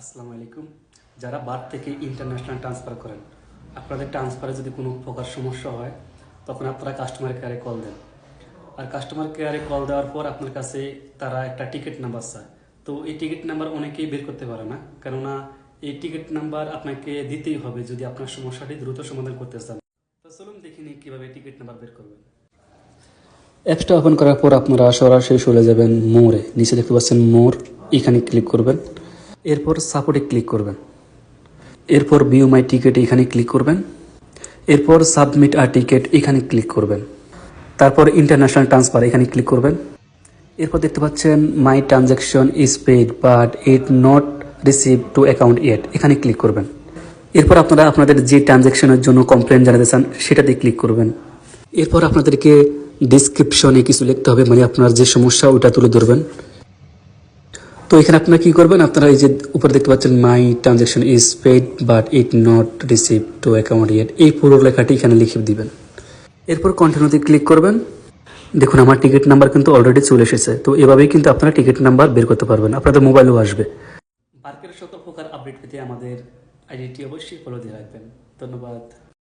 আসসালামু আলাইকুম। যারা বার থেকে ইন্টারন্যাশনাল ট্রান্সফার করেন, আপনাদের ট্রান্সফারে যদি কোনো প্রকার সমস্যা হয়, তখন আপনারা কাস্টমার কেয়ারে কল দেন। আর কাস্টমার কেয়ারে কল দেওয়ার পর আপনার কাছে তারা একটা টিকিট নাম্বার চায়। তো এই টিকিট নাম্বার অনেকেই বের করতে পারে না, কেননা এই টিকিট নাম্বার আপনাকে দিতেই হবে যদি আপনার সমস্যাটি দ্রুত সমাধান করতে চান। তো চলুন দেখিনি কীভাবে টিকিট নাম্বার বের করবেন। অ্যাপসটা ওপেন করার পর আপনারা সরাসরি চলে যাবেন মোড়ে। নিচে দেখতে পাচ্ছেন মোর এখানে ক্লিক করবেন। এরপর সাপোর্টে ক্লিক করবেন। এরপর বিউ মাই টিকিট এখানে ক্লিক করবেন। এরপর সাবমিট আর টিকিট এখানে ক্লিক করবেন। তারপর ইন্টারন্যাশনাল ট্রান্সফার এখানে ক্লিক করবেন। এরপর দেখতে পাচ্ছেন my transaction is paid but it not receive to account yet এখানে ক্লিক করবেন। এরপর আপনারা আপনাদের যে ট্রানজ্যাকশনের জন্য কমপ্লেন জানাতে চান সেটাতে ক্লিক করবেন। এরপর আপনাদেরকে ডিসক্রিপশনে কিছু লিখতে হবে মানে আপনার যে সমস্যা, ওটা তুলে ধরবেন। তো এখানে আপনারা কি করবেন? আপনারা এই যে উপরে দেখতে পাচ্ছেন my transaction is paid but it not receive to account yet এই পুরো লেখাটি এখানে লিখে দিবেন। এরপর কন্টিনিউতে ক্লিক করবেন। দেখুন, আমার টিকিট নাম্বার কিন্তু অলরেডি চলে এসেছে। তো এভাবেই কিন্তু আপনারা টিকিট নাম্বার বের করতে পারবেন। আপনাদের মোবাইলেও আসবে। পার্কের সকল প্রকার আপডেট পেতে আমাদের আইডিটি অবশ্যই ফলো দিয়ে রাখবেন। ধন্যবাদ।